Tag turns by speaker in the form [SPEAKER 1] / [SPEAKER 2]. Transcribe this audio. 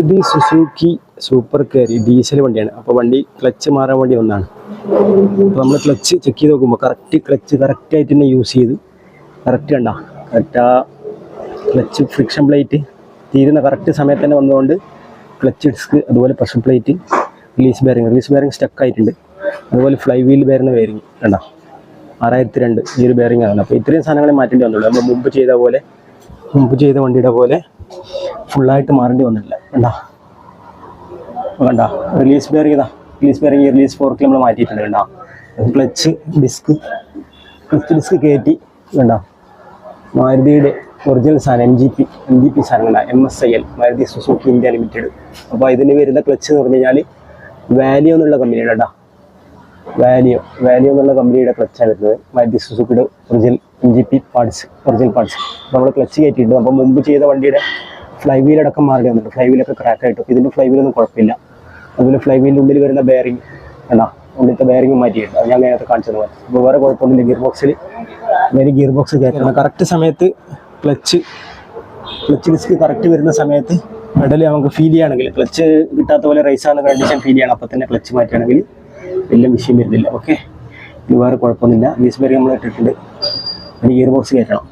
[SPEAKER 1] ഇത് Suzuki super കയറി diesel വണ്ടിയാണ്. അപ്പോൾ വണ്ടി ക്ലച്ച് മാറാൻ വേണ്ടി ഒന്നാണ് അപ്പോൾ നമ്മൾ ക്ലച്ച് ചെക്ക് ചെയ്ത് നോക്കുമ്പോൾ കറക്റ്റ് ക്ലച്ച് കറക്റ്റ് ആയിട്ട് തന്നെ യൂസ് ചെയ്ത് കറക്റ്റ് കണ്ട. കറക്റ്റ് ആ ക്ലച്ച് ഫ്രിക്ഷൻ പ്ലേറ്റ് തീരുന്ന കറക്റ്റ് സമയത്ത് തന്നെ വന്നതുകൊണ്ട് ക്ലച്ച് ഡിസ്ക് അതുപോലെ pressure plate release bearing release bearing stuck ആയിട്ടുണ്ട്. അതുപോലെ ഫ്ലൈ വീൽ ബെയറിന് ബെയറിംഗ് കണ്ട. ആറായിരത്തി രണ്ട് ഈ ഒരു ബെയറിംഗ് ആണ്. അപ്പോൾ ഇത്രയും സാധനങ്ങളെ മാറ്റേണ്ടി വന്നുള്ളൂ. നമ്മൾ മുമ്പ് ചെയ്ത പോലെ മുമ്പ് ചെയ്ത വണ്ടിയുടെ പോലെ ഫുള്ളായിട്ട് മാറേണ്ടി വന്നിട്ടില്ല. കണ്ട? കണ്ട? റിലീസ് ബെയറിംഗ് ഇതാ. റിലീസ് ബെയറിംഗ് റിലീസ് ഫോർക്ക് നമ്മൾ മാറ്റിയിട്ടുണ്ട് കണ്ട? ക്ലച്ച് ഡിസ്ക് ക്ലച്ച് ഡിസ്ക് കയറ്റി കണ്ട? മാരുതിയുടെ ഒറിജിനൽ സാധനം M G P M G P സാധനങ്ങളാണ് M S I L Maruti Suzuki India limited അപ്പോൾ ഇതിന് വരുന്ന ക്ലച്ച് എന്ന് പറഞ്ഞു കഴിഞ്ഞാൽ വാലിയോ എന്നുള്ള കമ്പനിയുടെ കേട്ടോ വാലിയോ വാലിയോ എന്നുള്ള കമ്പനിയുടെ ക്ലച്ചാണ് വരുന്നത്. Maruti സുസുക്കിയുടെ original M G P parts original parts നമ്മൾ ക്ലച്ച് കയറ്റിയിട്ടുണ്ട് അപ്പോൾ മുമ്പ് ചെയ്ത വണ്ടിയുടെ ഫ്ലൈ വീൽ അടക്കം മാറി വന്നിട്ട് ഫ്ലൈ വീലൊക്കെ ക്രാക്ക് ആയിട്ടു. ഇതിന്റെ ഫ്ലൈ വീലൊന്നും കുഴപ്പമില്ല. അതുപോലെ ഫ്ലൈ വീലിന്റെ ഉള്ളിൽ വരുന്ന ബെയറിംഗ് എന്നാ ഉള്ളിലത്തെ ബെയറിംഗ് മാറ്റിയിട്ടുണ്ട്. ഞാൻ നേരത്തെ കാണിച്ചത് പോലെ. അപ്പോൾ വേറെ കുഴപ്പമൊന്നുമില്ല. ഗിയർ ബോക്സിൽ വേറെ ഗിയർ ബോക്സ് കയറ്റണം. കറക്റ്റ് സമയത്ത് ക്ലച്ച് ക്ലച്ച് ഡിസ്ക് കറക്റ്റ് വരുന്ന സമയത്ത് പെഡൽ നമുക്ക് ഫീൽ ചെയ്യുകയാണെങ്കിൽ ക്ലച്ച് കിട്ടാത്ത പോലെ റൈസ് ആവുന്ന കണ്ടീഷൻ ഫീൽ ചെയ്യണം. അപ്പോൾ തന്നെ ക്ലച്ച് മാറ്റുകയാണെങ്കിൽ വലിയ വിഷയം വരുന്നില്ല. ഓക്കെ ഇത് വേറെ കുഴപ്പമൊന്നുമില്ല. വീസ് ബെറി നമ്മൾ ഇട്ടിട്ടുണ്ട്. ഗിയർ ബോക്സ് കയറ്റണം.